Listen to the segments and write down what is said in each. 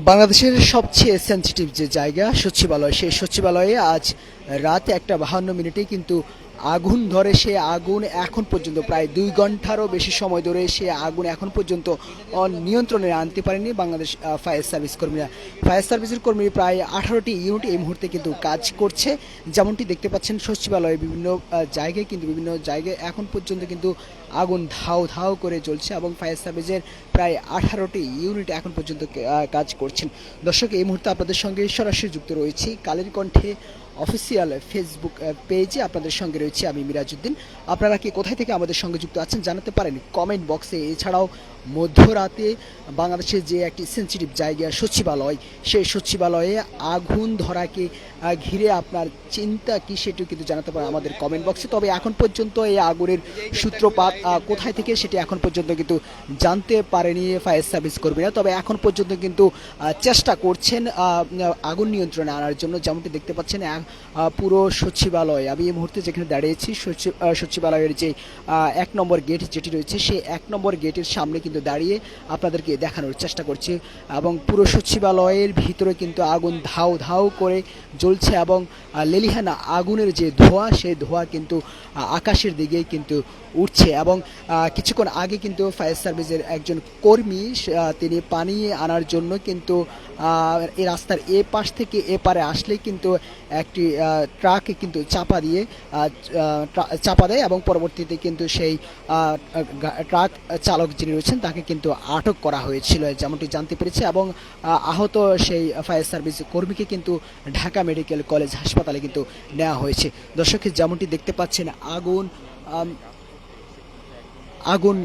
বাংলাদেশের সবচেয়ে সেন্সিটিভ যে জায়গা সচিবালয় সেই সচিবালয়ে আজ রাত একটা বাহান্ন মিনিটে কিন্তু আগুন ধরে সে আগুন এখন পর্যন্ত প্রায় দুই ঘন্টারও বেশি সময় ধরে সে আগুন এখন পর্যন্ত নিয়ন্ত্রণে আনতে পারেনি বাংলাদেশ ফায়ার সার্ভিস কর্মীরা। ফায়ার সার্ভিসের কর্মী প্রায় আঠারোটি ইউনিট এই মুহূর্তে কিন্তু কাজ করছে। যেমনটি দেখতে পাচ্ছেন, সচিবালয়ে বিভিন্ন জায়গায় কিন্তু বিভিন্ন জায়গায় এখন পর্যন্ত কিন্তু আগুন ধাও ধাও করে জ্বলছে এবং ফায়ার সার্ভিসের প্রায় আঠারোটি ইউনিট এখন পর্যন্ত কাজ করছেন। দর্শক, এই মুহূর্তে আপনাদের সঙ্গে সরাসরি যুক্ত রয়েছি। কালের কণ্ঠে অফিসিয়াল ফেসবুক পেজে আপনাদের সঙ্গে রয়েছে আমি মিরাজউদ্দিন। আপনারা কি কোথায় থেকে আমাদের সঙ্গে যুক্ত আছেন জানাতে পারেন কমেন্ট বক্সে এছাড়াও মধ্যরাতে বাংলাদেশের যে একটি সেন্সিটিভ জায়গা সচিবালয় সেই সচিবালয়ে আগুন ধরাকে ঘিরে আপনার চিন্তা কি সেটিও কিন্তু জানাতে পারেন আমাদের কমেন্ট বক্সে তবে এখন পর্যন্ত এই আগুনের সূত্রপাত কোথায় থেকে সেটি এখন পর্যন্ত কিন্তু জানতে পারেনি ফায়ার সার্ভিস কর্মীরা। তবে এখন পর্যন্ত কিন্তু চেষ্টা করছেন আগুন নিয়ন্ত্রণে আনার জন্য। যেমনটি দেখতে পাচ্ছেন পুরো সচিবালয়। আমি এই মুহূর্তে যেখানে দাঁড়িয়েছি সচি- আহ, সচিবালয়ের যে এক নম্বর গেট যেটি রয়েছে সেই এক নম্বর গেটের সামনে কিন্তু দাঁড়িয়ে আপনাদেরকে দেখানোর চেষ্টা করছি এবং পুরো সচিবালয়ের ভিতরে কিন্তু আগুন ধাও ধাও করে জ্বলছে এবং লেলিহানা আগুনের যে ধোঁয়া, সেই ধোঁয়া কিন্তু আকাশের দিকে কিন্তু উঠছে এবং কিছুক্ষণ আগে কিন্তু ফায়ার সার্ভিসের একজন কর্মী তিনি পানি আনার জন্য কিন্তু এই রাস্তার এ পাশ থেকে এ পারে আসলে কিন্তু একটি ট্রাকে কিন্তু চাপা দিয়ে চাপা দেয় এবং পরবর্তীতে কিন্তু সেই ট্রাক চালক যিনি রয়েছেন তাকে কিন্তু আটক করা হয়েছিল, যেমনটি জানতে পেরেছে। এবং আহত সেই ফায়ার সার্ভিস কর্মীকে কিন্তু ঢাকা মেডিকেল কলেজ হাসপাতালে কিন্তু নেওয়া হয়েছে। দর্শকের যেমনটি দেখতে পাচ্ছেন, আগুন আগুন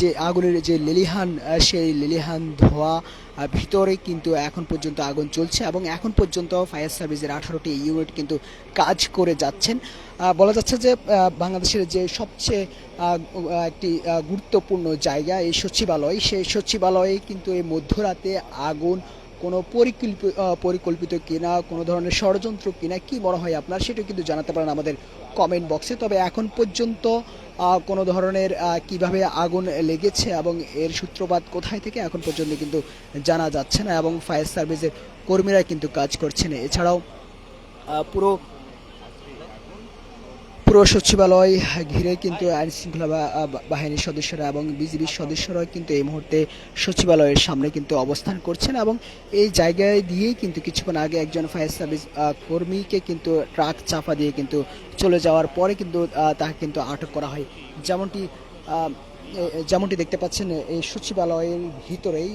যে আগুনের যে লেলিহান সেই লেলিহান ধোঁয়া ভিতরে কিন্তু এখন পর্যন্ত আগুন চলছে এবং এখন পর্যন্ত ফায়ার সার্ভিসের আঠারোটি ইউনিট কিন্তু কাজ করে যাচ্ছেন। বলা যাচ্ছে যে বাংলাদেশের যে সবচেয়ে একটি গুরুত্বপূর্ণ জায়গা এই সচিবালয়, সেই সচিবালয়ে কিন্তু এই মধ্যরাতে আগুন কোনো পরিকল্পিত পরিকল্পিত কিনা, কোনো ধরনের ষড়যন্ত্র কিনা, কি মনে হয় আপনার? সেটা কিন্তু জানাতে পারেন আমাদের কমেন্ট বক্সে তবে এখন পর্যন্ত কোনো ধরনের কীভাবে আগুন লেগেছে এবং এর সূত্রপাত কোথায় থেকে এখন পর্যন্ত কিন্তু জানা যাচ্ছে না এবং ফায়ার সার্ভিসের কর্মীরা কিন্তু কাজ করছেন। এছাড়াও পুরো পুরো সচিবালয় ঘিরে কিন্তু আইন শৃঙ্খলা বাহিনীর সদস্যরা এবং বিজিবির সদস্যরা কিন্তু এই মুহূর্তে সচিবালয়ের সামনে কিন্তু অবস্থান করছেন এবং এই জায়গায় দিয়েই কিন্তু কিছুক্ষণ আগে একজন ফায়ার সার্ভিস কর্মীকে কিন্তু ট্রাক চাপা দিয়ে কিন্তু চলে যাওয়ার পরে কিন্তু তাকে কিন্তু আটক করা হয়। যেমনটি যেমনটি দেখতে পাচ্ছেন, এই সচিবালয়ের ভিতরেই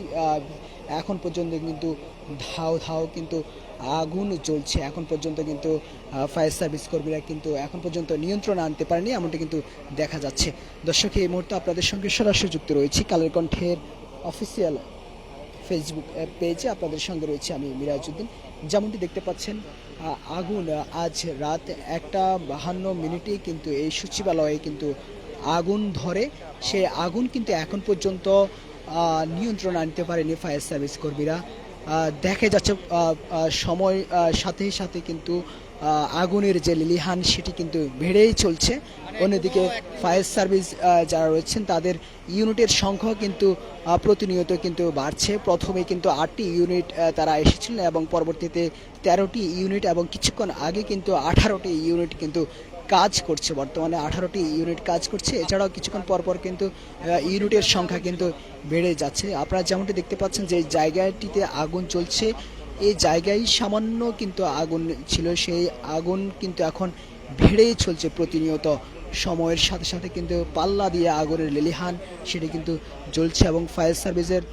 এখন পর্যন্ত কিন্তু ধাও ধাও কিন্তু আগুন জ্বলছে। এখন পর্যন্ত কিন্তু ফায়ার সার্ভিস কর্মীরা কিন্তু এখন পর্যন্ত নিয়ন্ত্রণ আনতে পারেনি, এমনটি কিন্তু দেখা যাচ্ছে। দর্শক, এই মুহূর্তে আপনাদের সঙ্গে সরাসরি যুক্ত রয়েছি কালের কণ্ঠের অফিসিয়াল ফেসবুক পেজে আপনাদের সঙ্গে রয়েছে আমি মিরাজউদ্দিন। যেমনটি দেখতে পাচ্ছেন আগুন আজ রাত একটা বাহান্ন মিনিটে কিন্তু এই সচিবালয়ে কিন্তু আগুন ধরে। সে আগুন কিন্তু এখন পর্যন্ত নিয়ন্ত্রণ আনতে পারেনি ফায়ার সার্ভিস কর্মীরা। দেখা যাচ্ছে সময় সাথে সাথে কিন্তু আগুনের যে লিলিহান, সেটি কিন্তু বেড়েই চলছে। অন্যদিকে ফায়ার সার্ভিস যারা রয়েছেন, তাদের ইউনিটের সংখ্যা কিন্তু প্রতিনিয়ত কিন্তু বাড়ছে। প্রথমে কিন্তু আটটি ইউনিট তারা এসেছিলেন এবং পরবর্তীতে তেরোটি ইউনিট এবং কিছুক্ষণ আগে কিন্তু আঠারোটি ইউনিট কিন্তু কাজ করছে। বর্তমানে আঠারোটি ইউনিট কাজ করছে। এছাড়াও কিছুক্ষণ পর পর কিন্তু ইউনিটের সংখ্যা কিন্তু বেড়ে যাচ্ছে। আপনারা যেমনটি দেখতে পাচ্ছেন যে জায়গাটিতে আগুন চলছে এই জায়গায় সামান্য কিন্তু আগুন ছিল, সেই আগুন কিন্তু এখন বেড়েই চলছে প্রতিনিয়ত। সময়ের সাথে সাথে কিন্তু পাল্লা দিয়ে আগুনের লেলিহান, সেটি কিন্তু জ্বলছে এবং ফায়ার সার্ভিসের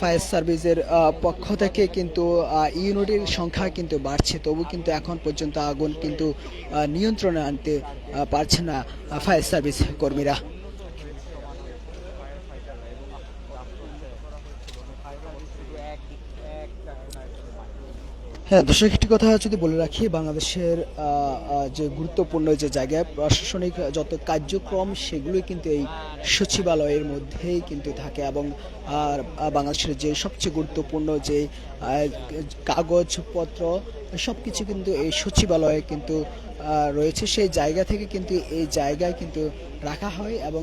ফায়ার সার্ভিসের পক্ষ থেকে কিন্তু ইউনিটের সংখ্যা কিন্তু বাড়ছে। তবু কিন্তু এখন পর্যন্ত আগুন কিন্তু নিয়ন্ত্রণে আনতে পারছে না ফায়ার সার্ভিস কর্মীরা। হ্যাঁ দর্শক, একটি কথা যদি বলে রাখি, বাংলাদেশের যে গুরুত্বপূর্ণ যে জায়গায় প্রশাসনিক যত কার্যক্রম, সেগুলোই কিন্তু এই সচিবালয়ের মধ্যেই কিন্তু থাকে এবং, আর বাংলাদেশের যে সবচেয়ে গুরুত্বপূর্ণ যে কাগজপত্র সব কিছু কিন্তু এই সচিবালয়ে কিন্তু রয়েছে। সেই জায়গা থেকে কিন্তু এই জায়গায় কিন্তু রাখা হয় এবং